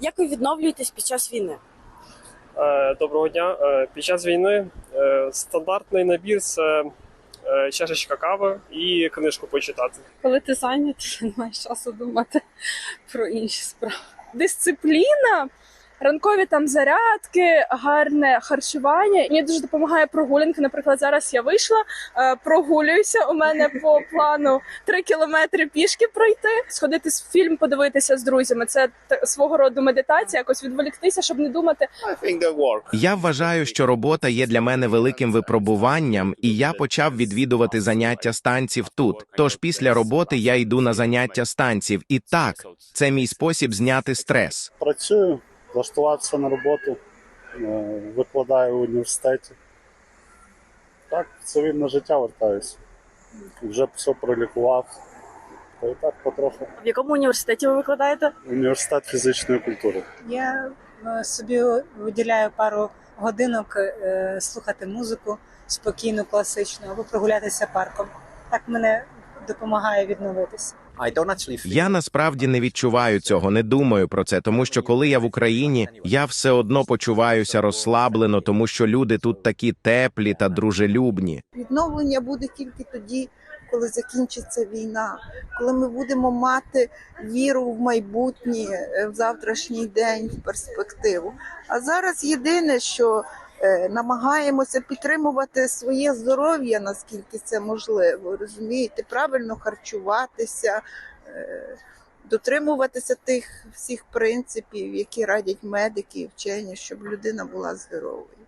Як ви відновлюєтесь під час війни? Е, Доброго дня. Е, Під час війни е, стандартний набір це чашечка кави і книжку почитати. коли ти зайнятий, не маєш часу думати про інші справи. Дисципліна, ранкові там зарядки, гарне харчування. Мені дуже допомагає прогулянки. Наприклад, зараз я вийшла, е, прогулююся. У мене по плану три кілометри пішки пройти, сходити з фільм, подивитися з друзями. Це та- свого роду медитація, якось відволіктися, щоб не думати. Я вважаю, що робота є для мене великим випробуванням, і я почав відвідувати заняття з танців тут. Тож після роботи я йду на заняття з танців, і так це мій спосіб зняти стрес. Працюю, влаштуватися на роботу, е, викладаю в університеті. Так, в цивільне життя вертаюся. Вже все пролікував. Та і так потроху. В якому університеті ви викладаєте? Університет фізичної культури. Я е, собі виділяю пару годинок е, слухати музику спокійну, класичну, або прогулятися парком. Так мене допомагає відновитися. Я насправді не відчуваю цього, не думаю про це, тому що коли я в Україні, я все одно почуваюся розслаблено, тому що люди тут такі теплі та дружелюбні. Відновлення буде тільки тоді, коли закінчиться війна, коли ми будемо мати віру в майбутнє, е, в завтрашній день, в перспективу. А зараз єдине, що намагаємося підтримувати своє здоров'я, наскільки це можливо, розумієте, правильно харчуватися. е, Дотримуватися тих всіх принципів, які радять медики і вчені, щоб людина була здоровою.